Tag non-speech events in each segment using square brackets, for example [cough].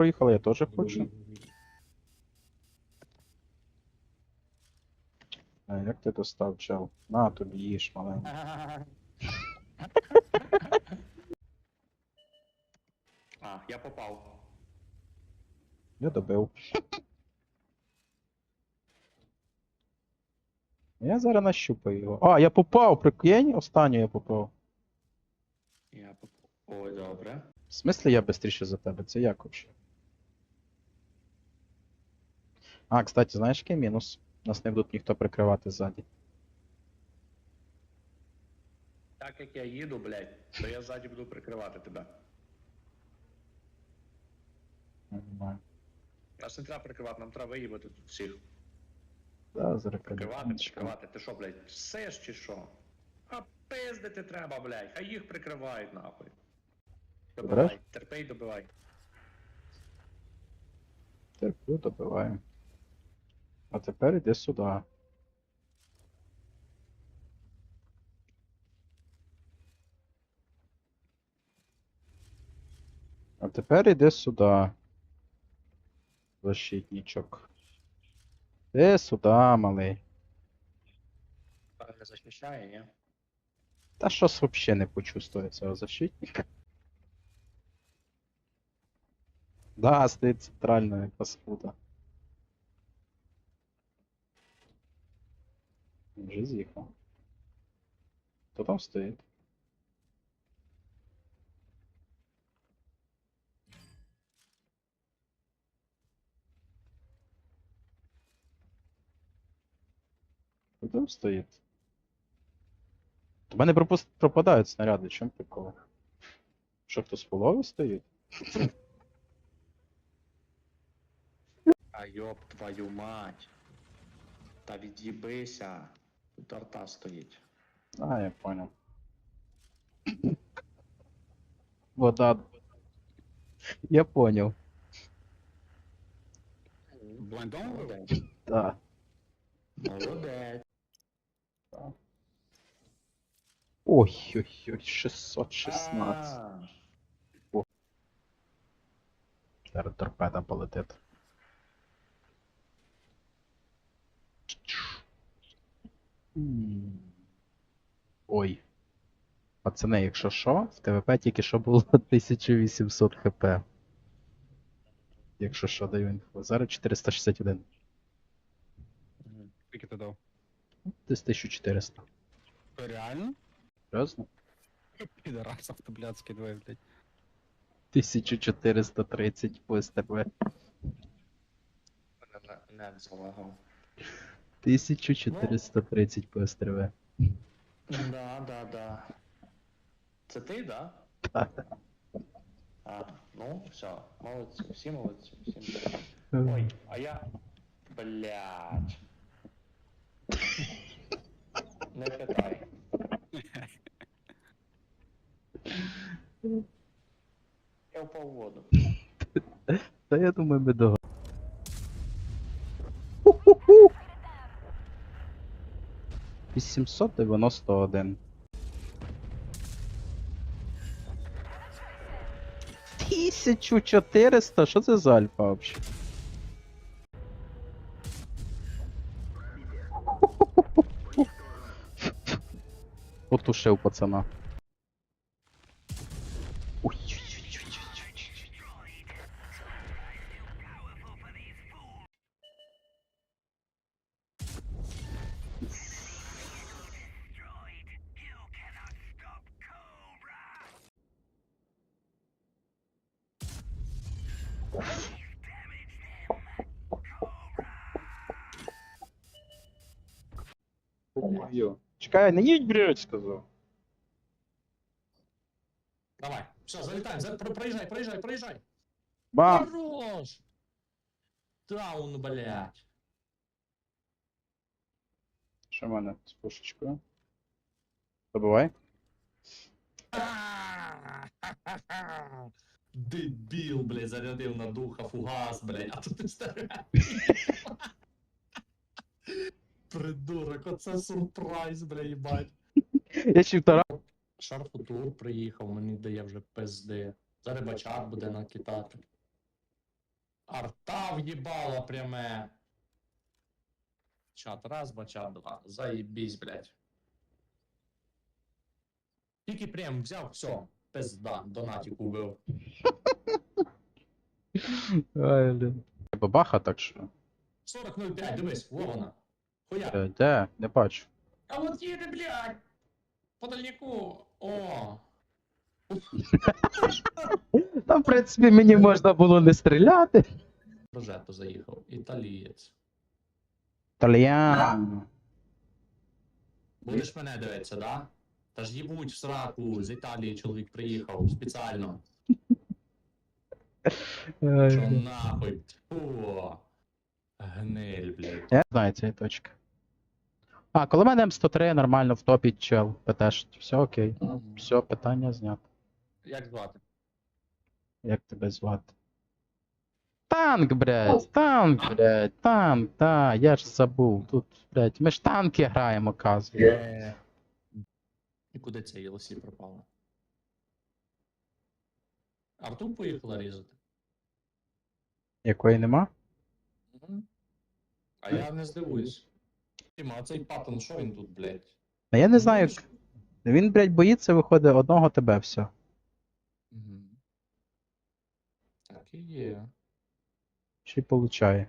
проїхали, я теж хочу. А як ти достав, чел? На, тобі їж, маленький. [laughs] А, я попав. Я добив. Я зараз нащупаю його. А, я попав, прикинь, останню я попав. Я попав. Ой, добре. В смислі я швидше за тебе? Це як вообще? А, кстати, знаєш який мінус? Нас не будуть ніхто прикривати ззаді. Так як я їду, блядь, то я ззаді буду прикривати тебе. Нормально. Нас не треба прикривати, нам треба виїбати тут всіх. Да, Прикривати, прикривати. Ти що, блядь, сеш чи що? А пиздити треба, блядь, хай їх прикривають нахуй. Добивай, Береш? терпей, добивай. Терплю, добиваю. А тепер іди сюди. А тепер іди сюди. Защитничок. Іди сюди, малий. Не захищає, ні? Та щось взагалі не почувствує цього защитника. Да, стоїть центральна паскуда. Вже з'їхав. Хто там стоїть? Хто там стоїть? У мене пропус... пропадають снаряди, чим прикол? Що хтось полови стоїть? А йоп твою мать. Та від'їбися. Тут арта стоїть. А, я понял. Вода. Я понял. Блайндом Молодець. Да. Молодець. Ой, ой, ой, 616. А, Зараз торпеда полетить. Ой. Пацани, якщо що, в ТВП тільки що було [laughs] 1800 хп. Якщо що, даю інфу. Зараз 461. мгм. Скільки ти дав? Десь 1400. Реально? Серйозно? Підарас автобляцький двоє, блядь. 1430 по СТБ. Мене не- не залагав. 1430 по СТРВ. Да, да, да. Це ти, да? Так. А, ну, все, молодці, всі молодці, всі молодці. Ой, а я. Блядь. Не питай. Я впав в воду. Та я думаю, ми догадуємо. 891. Тисячу 400? Що це за альфа вообще? Потушив пацана. Ой, Чекай, не їдь, блядь, сказав. Давай, все, залетаем, за... про- проезжай, проезжай, проезжай. Бам! Хорош! Таун, блядь. Мене з пушечкою? Добивай. [laughs] Дебіл, блядь, зарядив на духа фугас, блядь, а тут ти стріляєш. [laughs] Придурок, оце сюрприз, блядь, їбать. Я ще втора. Шарфутур приїхав, мені дає вже пизди. Зараз бачак буде накидати. Арта в'їбала пряме. Чат раз, два, чат два. Заєбісь, блядь. Тільки прям взяв, все, пизда, донатик убив. Ай, блін. Бабаха так що. 40.05, дивись, во вона. Хуя. Е, Де? Не бачу. А от їде, блядь! По дальніку. О! Там, в принципі, мені можна було не стріляти. Прожето заїхав. Італієць. Тальян. Будеш мене дивитися, да? Та ж їбуть в сраку, з Італії чоловік приїхав спеціально. Що нахуй? Фу. Гниль, блядь. Я знаю цієї точки. А, коли мене М103 нормально в топі чел, ПТш, все окей. Все, питання знято. Як звати? Як тебе звати? Танк, блядь, танк, блядь, танк, да, я ж забув. Тут, блядь, ми ж танки граємо, оказується. І куди ця ЄЛСі пропала? Арту поїхала різати. Якої нема? А я не здивуюсь. Тіма, а цей паттон, що він тут, блядь? А я не знаю, як- він, блядь, боїться, виходить, одного тебе все. Мгм. Так і є. Ще й получає.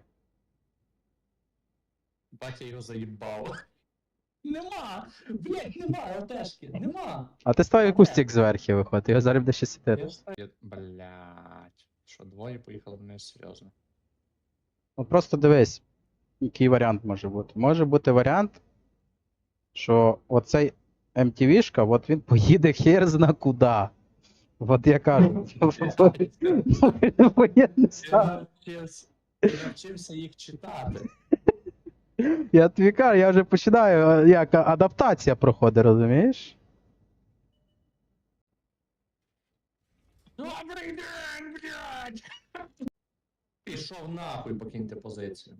Батя його заїбав. Нема! Блять, нема ЛТшки, нема! А ти ставив кустик зверху, виходить, його зараз буде ще встаю. Блять. Що, двоє поїхали вниз, серйозно. Ну просто дивись, який варіант може бути. Може бути варіант, що оцей MTV-шка, от він поїде хер зна куди. От я кажу. [laughs] Я [laughs] стан. я навчився їх читати. Я тобі кажу, я вже починаю, як адаптація проходить, розумієш? Добрий день, блядь! Пішов нахуй, покиньте позицію.